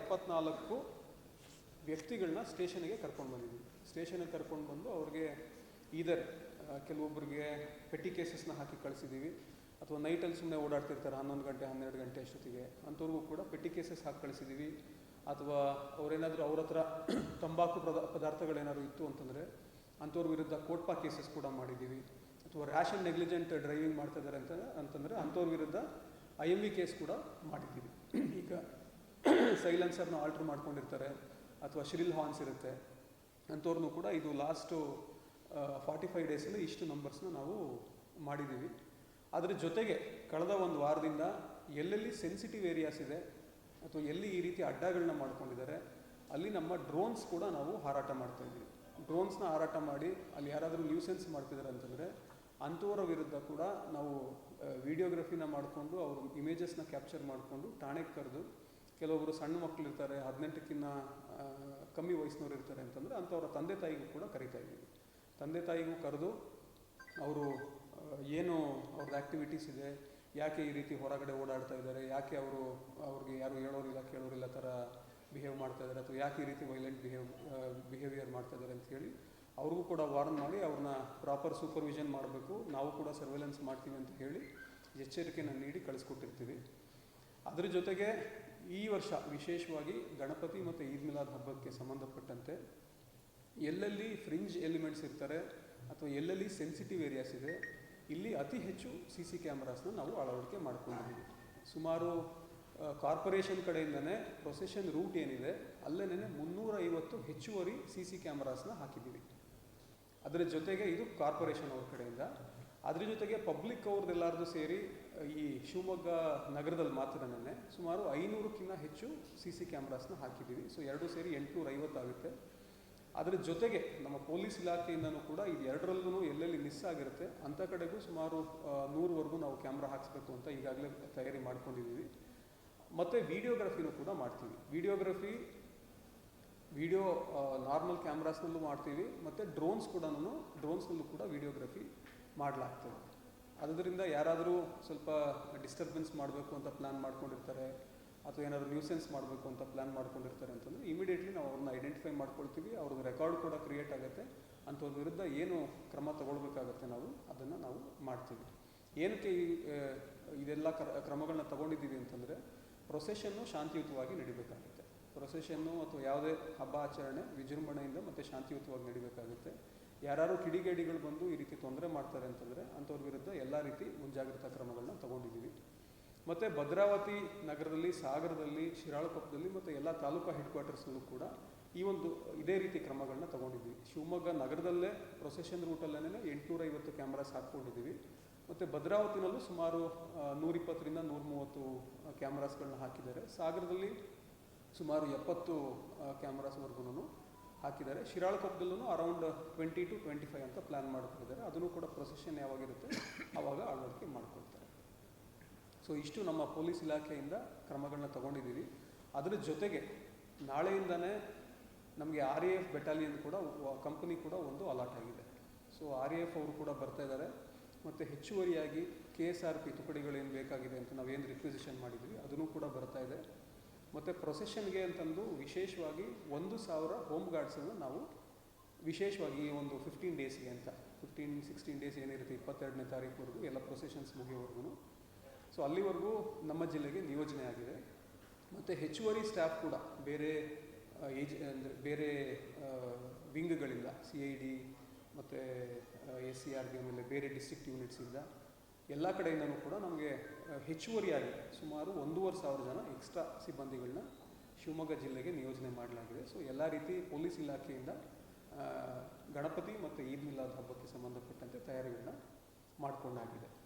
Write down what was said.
ಎಪ್ಪತ್ನಾಲ್ಕು ವ್ಯಕ್ತಿಗಳನ್ನ ಸ್ಟೇಷನ್ಗೆ ಕರ್ಕೊಂಡು ಬಂದಿದ್ದೀವಿ ಸ್ಟೇಷನ್ಗೆ ಕರ್ಕೊಂಡು ಬಂದು ಅವ್ರಿಗೆ ಈದರ್ ಕೆಲವೊಬ್ಬರಿಗೆ ಪೆಟ್ಟಿ ಕೇಸಸ್ನ ಹಾಕಿ ಕಳಿಸಿದ್ದೀವಿ ಅಥವಾ ನೈಟಲ್ಲಿ ಸುಮ್ಮನೆ ಓಡಾಡ್ತಿರ್ತಾರೆ, ಹನ್ನೊಂದು ಗಂಟೆ, ಹನ್ನೆರಡು ಗಂಟೆ ಅಷ್ಟೊತ್ತಿಗೆ. ಅಂಥವ್ರಿಗೂ ಕೂಡ ಪೆಟ್ಟಿ ಕೇಸಸ್ ಹಾಕಿ ಕಳಿಸಿದ್ದೀವಿ ಅಥವಾ ಅವರೇನಾದರೂ ಅವ್ರ ಹತ್ರ ತಂಬಾಕು ಪದ ಪದಾರ್ಥಗಳೇನಾದ್ರು ಇತ್ತು ಅಂತಂದರೆ ಅಂಥವ್ರ ವಿರುದ್ಧ ಕೋಟ್ಪಾ ಕೇಸಸ್ ಕೂಡ ಮಾಡಿದ್ದೀವಿ ಅಥವಾ ರ್ಯಾಶ್ ಆ್ಯಂಡ್ ನೆಗ್ಲಿಜೆಂಟ್ ಡ್ರೈವಿಂಗ್ ಮಾಡ್ತಾ ಇದ್ದಾರೆ ಅಂತ, ಅಂತಂದರೆ ಅಂಥವ್ರ ವಿರುದ್ಧ ಐ ಎಂ ಕೇಸ್ ಕೂಡ ಮಾಡಿದ್ದೀವಿ ಈಗ ಸೈಲೆನ್ಸರ್ನ ಆಲ್ಟ್ರ್ ಮಾಡ್ಕೊಂಡಿರ್ತಾರೆ, ಅಥವಾ ಶ್ರಿಲ್ ಹಾರ್ನ್ಸ್ ಇರುತ್ತೆ, ಅಂಥವ್ರನ್ನೂ ಕೂಡ ಇದು ಲಾಸ್ಟು ಫಾರ್ಟಿ ಫೈವ್ ಡೇಸಲ್ಲಿ ಇಷ್ಟು ನಂಬರ್ಸ್ನ ನಾವು ಮಾಡಿದ್ದೀವಿ. ಅದರ ಜೊತೆಗೆ ಕಳೆದ ಒಂದು ವಾರದಿಂದ ಎಲ್ಲೆಲ್ಲಿ ಸೆನ್ಸಿಟಿವ್ ಏರಿಯಾಸ್ ಇದೆ, ಅಥವಾ ಎಲ್ಲಿ ಈ ರೀತಿ ಅಡ್ಡಗಳನ್ನ ಮಾಡ್ಕೊಂಡಿದ್ದಾರೆ, ಅಲ್ಲಿ ನಮ್ಮ ಡ್ರೋನ್ಸ್ ಕೂಡ ನಾವು ಹಾರಾಟ ಮಾಡ್ತಾ ಇದ್ದೀವಿ. ಡ್ರೋನ್ಸ್ನ ಹಾರಾಟ ಮಾಡಿ ಅಲ್ಲಿ ಯಾರಾದರೂ ನ್ಯೂಸೆನ್ಸ್ ಮಾಡ್ತಿದ್ದಾರೆ ಅಂತಂದರೆ, ಅಂಥವರ ವಿರುದ್ಧ ಕೂಡ ನಾವು ವಿಡಿಯೋಗ್ರಫಿನ ಮಾಡಿಕೊಂಡು ಅವ್ರ ಇಮೇಜಸ್ನ ಕ್ಯಾಪ್ಚರ್ ಮಾಡಿಕೊಂಡು ಠಾಣೆಗೆ ಕರೆದು ಕೆಲವೊಬ್ಬರು ಸಣ್ಣ ಮಕ್ಕಳು ಇರ್ತಾರೆ ಹದಿನೆಂಟಕ್ಕಿಂತ ಕಮ್ಮಿ ವಯಸ್ಸಿನವ್ರು ಇರ್ತಾರೆ ಅಂತಂದರೆ ಅಂಥವ್ರ ತಂದೆ ತಾಯಿಗೂ ಕೂಡ ಕರಿತಾ ಇದ್ದೀವಿ. ತಂದೆ ತಾಯಿಗೂ ಕರೆದು ಅವರು ಏನು ಅವ್ರದ್ದು ಆ್ಯಕ್ಟಿವಿಟೀಸ್ ಇದೆ, ಯಾಕೆ ಈ ರೀತಿ ಹೊರಗಡೆ ಓಡಾಡ್ತಾ ಇದ್ದಾರೆ, ಯಾಕೆ ಅವರು, ಅವ್ರಿಗೆ ಯಾರು ಹೇಳೋರಿಲ್ಲ, ಕೇಳೋರಿಲ್ಲ ಥರ ಬಿಹೇವ್ ಮಾಡ್ತಾ ಇದ್ದಾರೆ, ಅಥವಾ ಯಾಕೆ ಈ ರೀತಿ ವೈಲೆಂಟ್ ಬಿಹೇವ್ ಬಿಹೇವಿಯರ್ ಮಾಡ್ತಾ ಇದ್ದಾರೆ ಅಂತ ಹೇಳಿ ಅವ್ರಿಗೂ ಕೂಡ ವಾರ್ನ್ ಮಾಡಿ ಅವ್ರನ್ನ ಪ್ರಾಪರ್ ಸೂಪರ್ವಿಷನ್ ಮಾಡಬೇಕು. ನಾವು ಕೂಡ ಸರ್ವೆಲೆನ್ಸ್ ಮಾಡ್ತೀವಿ ಅಂತ ಹೇಳಿ ಎಚ್ಚರಿಕೆಯನ್ನು ನೀಡಿ ಕಳಿಸ್ಕೊಟ್ಟಿರ್ತೀವಿ. ಅದ್ರ ಜೊತೆಗೆ ಈ ವರ್ಷ ವಿಶೇಷವಾಗಿ ಗಣಪತಿ ಮತ್ತು ಈದ್ ಮಿಲಾದ್ ಹಬ್ಬಕ್ಕೆ ಸಂಬಂಧಪಟ್ಟಂತೆ ಎಲ್ಲೆಲ್ಲಿ ಫ್ರಿಂಜ್ ಎಲಿಮೆಂಟ್ಸ್ ಇರ್ತಾರೆ ಅಥವಾ ಎಲ್ಲೆಲ್ಲಿ ಸೆನ್ಸಿಟಿವ್ ಏರಿಯಾಸ್ ಇದೆ, ಇಲ್ಲಿ ಅತಿ ಹೆಚ್ಚು ಸಿ ಸಿ ಕ್ಯಾಮ್ರಾಸ್ನ ನಾವು ಅಳವಡಿಕೆ ಮಾಡ್ಕೊಂಡಿದ್ದೀವಿ. ಸುಮಾರು ಕಾರ್ಪೊರೇಷನ್ ಕಡೆಯಿಂದನೇ ಪ್ರೊಸೆಷನ್ ರೂಟ್ ಏನಿದೆ ಅಲ್ಲೇನೇ ಮುನ್ನೂರ ಐವತ್ತು ಹೆಚ್ಚುವರಿ ಸಿ ಸಿ ಕ್ಯಾಮ್ರಾಸ್ನ ಹಾಕಿದ್ದೀವಿ. ಅದರ ಜೊತೆಗೆ ಇದು ಕಾರ್ಪೊರೇಷನ್ ಅವ್ರ ಕಡೆಯಿಂದ. ಅದ್ರ ಜೊತೆಗೆ ಪಬ್ಲಿಕ್ ಅವ್ರದ್ದೆಲ್ಲಾರ್ದು ಸೇರಿ ಈ ಶಿವಮೊಗ್ಗ ನಗರದಲ್ಲಿ ಮಾತ್ರನೇ ಸುಮಾರು ಐನೂರಕ್ಕಿಂತ ಹೆಚ್ಚು ಸಿ ಸಿ ಕ್ಯಾಮ್ರಾಸ್ನ ಹಾಕಿದ್ದೀವಿ. ಸೊ ಎರಡು ಸೇರಿ ಎಂಟುನೂರ ಐವತ್ತಾಗುತ್ತೆ ಅದರ ಜೊತೆಗೆ ನಮ್ಮ ಪೊಲೀಸ್ ಇಲಾಖೆಯಿಂದನೂ ಕೂಡ ಇದು ಎರಡರಲ್ಲೂ ಎಲ್ಲೆಲ್ಲಿ ಮಿಸ್ ಆಗಿರುತ್ತೆ ಅಂಥ ಕಡೆಗೂ ಸುಮಾರು ನೂರವರೆಗೂ ನಾವು ಕ್ಯಾಮ್ರಾ ಹಾಕಿಸ್ಬೇಕು ಅಂತ ಈಗಾಗಲೇ ತಯಾರಿ ಮಾಡ್ಕೊಂಡಿದ್ದೀವಿ. ಮತ್ತು ವಿಡಿಯೋಗ್ರಫಿನೂ ಕೂಡ ಮಾಡ್ತೀವಿ. ವಿಡಿಯೋಗ್ರಫಿ ವಿಡಿಯೋ ನಾರ್ಮಲ್ ಕ್ಯಾಮ್ರಾಸ್ನಲ್ಲೂ ಮಾಡ್ತೀವಿ. ಮತ್ತು ಡ್ರೋನ್ಸ್ ಕೂಡ ಡ್ರೋನ್ಸ್ನಲ್ಲೂ ಕೂಡ ವಿಡಿಯೋಗ್ರಫಿ ಮಾಡಲಾಗ್ತದೆ. ಅದರಿಂದ ಯಾರಾದರೂ ಸ್ವಲ್ಪ ಡಿಸ್ಟರ್ಬೆನ್ಸ್ ಮಾಡಬೇಕು ಅಂತ ಪ್ಲ್ಯಾನ್ ಮಾಡ್ಕೊಂಡಿರ್ತಾರೆ, ಅಥವಾ ಏನಾದರೂ ನ್ಯೂಸೆನ್ಸ್ ಮಾಡಬೇಕು ಅಂತ ಪ್ಲ್ಯಾನ್ ಮಾಡ್ಕೊಂಡಿರ್ತಾರೆ ಅಂತಂದರೆ ಇಮಿಡಿಯೇಟ್ಲಿ ನಾವು ಅವ್ರನ್ನ ಐಡೆಂಟಿಫೈ ಮಾಡ್ಕೊಳ್ತೀವಿ, ಅವ್ರದ್ದು ರೆಕಾರ್ಡ್ ಕೂಡ ಕ್ರಿಯೇಟ್ ಆಗುತ್ತೆ. ಅಂಥವ್ರ ವಿರುದ್ಧ ಏನು ಕ್ರಮ ತಗೊಳ್ಬೇಕಾಗತ್ತೆ ನಾವು, ಅದನ್ನು ನಾವು ಮಾಡ್ತೀವಿ. ಏನಕ್ಕೆ ಈ ಇದೆಲ್ಲ ಕ್ರ ಕ್ರಮಗಳನ್ನ ತಗೊಂಡಿದ್ದೀವಿ ಅಂತಂದರೆ ಪ್ರೊಸೆಷನ್ನು ಶಾಂತಿಯುತವಾಗಿ ನಡಿಬೇಕಾಗುತ್ತೆ. ಪ್ರೊಸೆಷನ್ನು ಅಥವಾ ಯಾವುದೇ ಹಬ್ಬ ಆಚರಣೆ ವಿಜೃಂಭಣೆಯಿಂದ ಮತ್ತು ಶಾಂತಿಯುತವಾಗಿ ನಡಿಬೇಕಾಗುತ್ತೆ. ಯಾರು ಕಿಡಿಗೇಡಿಗಳು ಬಂದು ಈ ರೀತಿ ತೊಂದರೆ ಮಾಡ್ತಾರೆ ಅಂತಂದರೆ ಅಂಥವ್ರ ವಿರುದ್ಧ ಎಲ್ಲ ರೀತಿ ಮುಂಜಾಗ್ರತಾ ಕ್ರಮಗಳನ್ನ ತಗೊಂಡಿದ್ದೀವಿ. ಮತ್ತು ಭದ್ರಾವತಿ ನಗರದಲ್ಲಿ, ಸಾಗರದಲ್ಲಿ, ಶಿರಾಳಕೊಪ್ಪದಲ್ಲಿ ಮತ್ತು ಎಲ್ಲ ತಾಲೂಕಾ ಹೆಡ್ ಕ್ವಾರ್ಟರ್ಸ್ನಲ್ಲೂ ಕೂಡ ಈ ಒಂದು ಇದೇ ರೀತಿ ಕ್ರಮಗಳನ್ನ ತಗೊಂಡಿದ್ದೀವಿ. ಶಿವಮೊಗ್ಗ ನಗರದಲ್ಲೇ ಪ್ರೊಸೆಷನ್ ರೂಟಲ್ಲೇ ಎಂಟುನೂರ ಐವತ್ತು ಕ್ಯಾಮ್ರಾಸ್ ಹಾಕ್ಕೊಂಡಿದ್ದೀವಿ. ಮತ್ತು ಭದ್ರಾವತಿನಲ್ಲೂ ಸುಮಾರು ನೂರಿಪ್ಪತ್ತರಿಂದ ನೂರ ಮೂವತ್ತು ಕ್ಯಾಮ್ರಾಸ್ಗಳನ್ನ ಹಾಕಿದ್ದಾರೆ. ಸಾಗರದಲ್ಲಿ ಸುಮಾರು ಎಪ್ಪತ್ತು ಕ್ಯಾಮ್ರಾಸ್ವರೆಗೂ ಹಾಕಿದ್ದಾರೆ. ಶಿರಾಳಕೊಪ್ಪದಲ್ಲೂ around twenty to twenty five ಅಂತ ಪ್ಲ್ಯಾನ್ ಮಾಡ್ಕೊಂಡಿದ್ದಾರೆ. ಅದನ್ನು ಕೂಡ ಪ್ರೊಸೆಷನ್ ಯಾವಾಗಿರುತ್ತೆ ಆವಾಗ ಅಳವಡಿಕೆ ಮಾಡ್ಕೊಳ್ತಾರೆ. ಸೊ ಇಷ್ಟು ನಮ್ಮ ಪೊಲೀಸ್ ಇಲಾಖೆಯಿಂದ ಕ್ರಮಗಳನ್ನ ತಗೊಂಡಿದ್ದೀವಿ. ಅದರ ಜೊತೆಗೆ ನಾಳೆಯಿಂದನೇ ನಮಗೆ ಆರ್ ಎ ಎಫ್ ಬೆಟಾಲಿಯನ್ ಕೂಡ ಕಂಪನಿ ಕೂಡ ಒಂದು ಅಲಾಟ್ ಆಗಿದೆ. ಸೊ ಆರ್ ಎ ಎಫ್ ಅವರು ಕೂಡ ಬರ್ತಾ ಇದ್ದಾರೆ. ಮತ್ತು ಹೆಚ್ಚುವರಿಯಾಗಿ ಕೆ ಎಸ್ ಆರ್ ಪಿ ತುಕಡಿಗಳೇನು ಬೇಕಾಗಿದೆ ಅಂತ ನಾವೇನು ರಿಕ್ವಿಸಿಷನ್ ಮಾಡಿದ್ವಿ, ಅದನ್ನು ಕೂಡ ಬರ್ತಾ ಇದೆ. ಮತ್ತು ಪ್ರೊಸೆಷನ್ಗೆ ಅಂತಂದು ವಿಶೇಷವಾಗಿ ಒಂದು ಸಾವಿರ ಹೋಮ್ ಗಾರ್ಡ್ಸನ್ನು ನಾವು ವಿಶೇಷವಾಗಿ ಈ ಒಂದು ಫಿಫ್ಟೀನ್ ಡೇಸ್ಗೆ ಅಂತ ಫಿಫ್ಟೀನ್ ಸಿಕ್ಸ್ಟೀನ್ ಡೇಸ್ ಏನಿರುತ್ತೆ ಇಪ್ಪತ್ತೆರಡನೇ ತಾರೀಕುವರೆಗೂ ಎಲ್ಲ ಪ್ರೊಸೆಷನ್ಸ್ ಮುಗಿಯೋವರೆಗೂ ಸೊ ಅಲ್ಲಿವರೆಗೂ ನಮ್ಮ ಜಿಲ್ಲೆಗೆ ನಿಯೋಜನೆ ಆಗಿದೆ. ಮತ್ತು ಹೆಚ್ಚುವರಿ ಸ್ಟಾಫ್ ಕೂಡ ಬೇರೆ ಏಜ್, ಅಂದರೆ ಬೇರೆ ವಿಂಗ್ಗಳಿಂದ ಸಿ ಐ ಡಿ ಮತ್ತು ಎಸ್ ಸಿ ಆರ್ ಬಿ ಆಮೇಲೆ ಬೇರೆ ಡಿಸ್ಟ್ರಿಕ್ಟ್ ಯೂನಿಟ್ಸಿಂದ ಎಲ್ಲ ಕಡೆಯಿಂದನೂ ಕೂಡ ನಮಗೆ ಹೆಚ್ಚುವರಿಯಾಗಿ ಸುಮಾರು ಒಂದೂವರೆ ಸಾವಿರ ಜನ ಎಕ್ಸ್ಟ್ರಾ ಸಿಬ್ಬಂದಿಗಳನ್ನ ಶಿವಮೊಗ್ಗ ಜಿಲ್ಲೆಗೆ ನಿಯೋಜನೆ ಮಾಡಲಾಗಿದೆ. ಸೊ, ಎಲ್ಲ ರೀತಿ ಪೊಲೀಸ್ ಇಲಾಖೆಯಿಂದ ಗಣಪತಿ ಮತ್ತು ಈದ್ ಮಿಲಾದ್ ಹಬ್ಬಕ್ಕೆ ಸಂಬಂಧಪಟ್ಟಂತೆ ತಯಾರಿಗಳನ್ನ ಮಾಡಿಕೊಂಡಾಗಿದೆ.